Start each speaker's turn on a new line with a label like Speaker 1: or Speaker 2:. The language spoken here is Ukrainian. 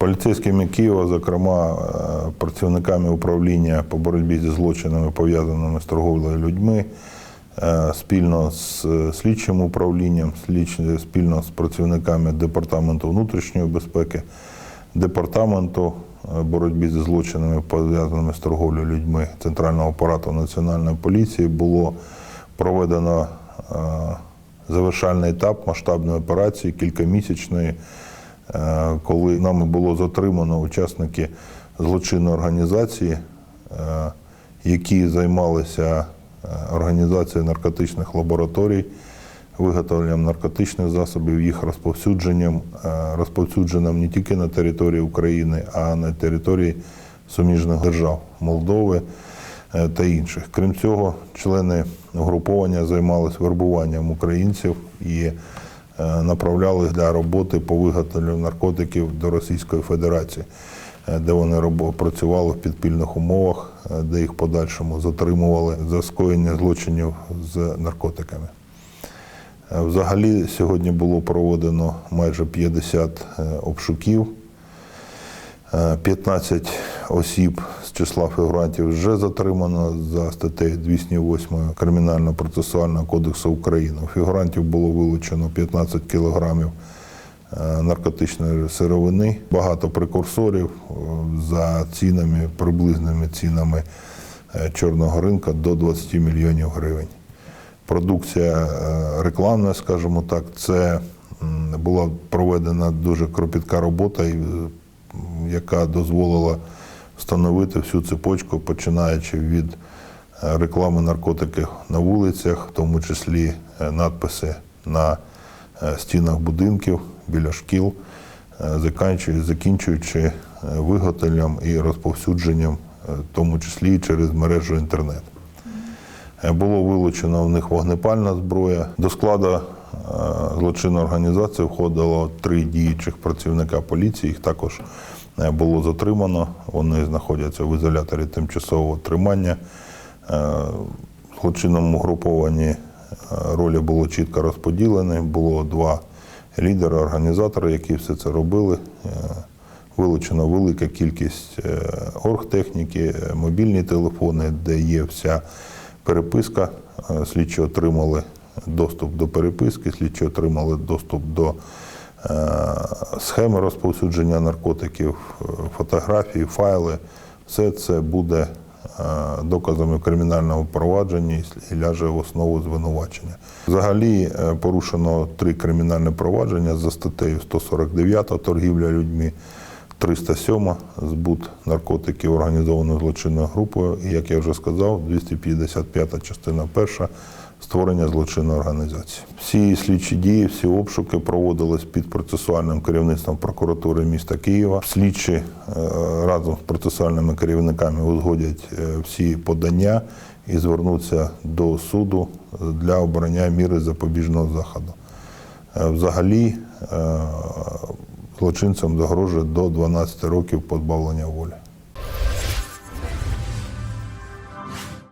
Speaker 1: Поліцейськими Києва, зокрема е, працівниками управління по боротьбі зі злочинами, пов'язаними з торговлею людьми, е, спільно з е, слідчим управлінням, спільно з працівниками Департаменту внутрішньої безпеки, департаменту боротьби зі злочинами, пов'язаними з торговлею людьми Центрального апарату Національної поліції було проведено завершальний етап масштабної операції, кількамісячної, е, коли нами було затримано учасники злочинної організації, е, які займалися е, організацією наркотичних лабораторій, виготовленням наркотичних засобів, їх розповсюдженням, е, розповсюдженням не тільки на території України, а на території суміжних держав Молдови е, та інших. Крім цього, члени угруповання займалися вербуванням українців і е, направляли для роботи по виготовленню наркотиків до Російської Федерації, е, де вони працювали в підпільних умовах, е, де їх подальшому затримували за скоєння злочинів з наркотиками. Е, Взагалі сьогодні було проведено майже 50 е, обшуків. Е, 15 осіб з числа фігурантів вже затримано за статтею 208 Кримінально-процесуального кодексу України. У фігурантів було вилучено 15 кілограмів е, наркотичної сировини, багато прекурсорів е, за цінами, приблизними цінами е, чорного ринка до 20 мільйонів гривень продукція рекламна, скажімо так, це була проведена дуже кропітка робота, яка дозволила встановити всю цепочку, починаючи від е, реклами наркотиків на вулицях, в тому числі е, надписи на е, стінах будинків, біля шкіл, закінчуючи, виготовленням і розповсюдженням, в тому числі і через мережу інтернет. Було вилучено в них вогнепальна зброя. До складу злочинної організації входило три діючих працівника поліції. Їх також було затримано. Вони знаходяться в ізоляторі тимчасового тримання. Е, В злочинному групованні е, ролі було чітко розподілені. Було два лідери, організатори, які все це робили. Е, Вилучена велика кількість е, оргтехніки, е, мобільні телефони, де є вся переписка. Е, Слідчі отримали доступ до переписки, слідчі отримали доступ до е, схеми розповсюдження наркотиків, е, фотографії, файли. Все це буде е, доказами кримінального провадження і ляже в основу звинувачення. Взагалі е, порушено три кримінальні провадження за статтею 149 торгівля людьми. 307 збут наркотиків організованою злочинною групою, і як я вже сказав, 255 частина перша створення злочинної організації. Всі слідчі дії, всі обшуки проводились під процесуальним керівництвом прокуратури міста Києва. Слідчі е, разом з процесуальними керівниками узгодять е, всі подання і звернуться до суду для обрання міри запобіжного заходу. Е, Взагалі злочинцям загрожує до 12 років позбавлення волі.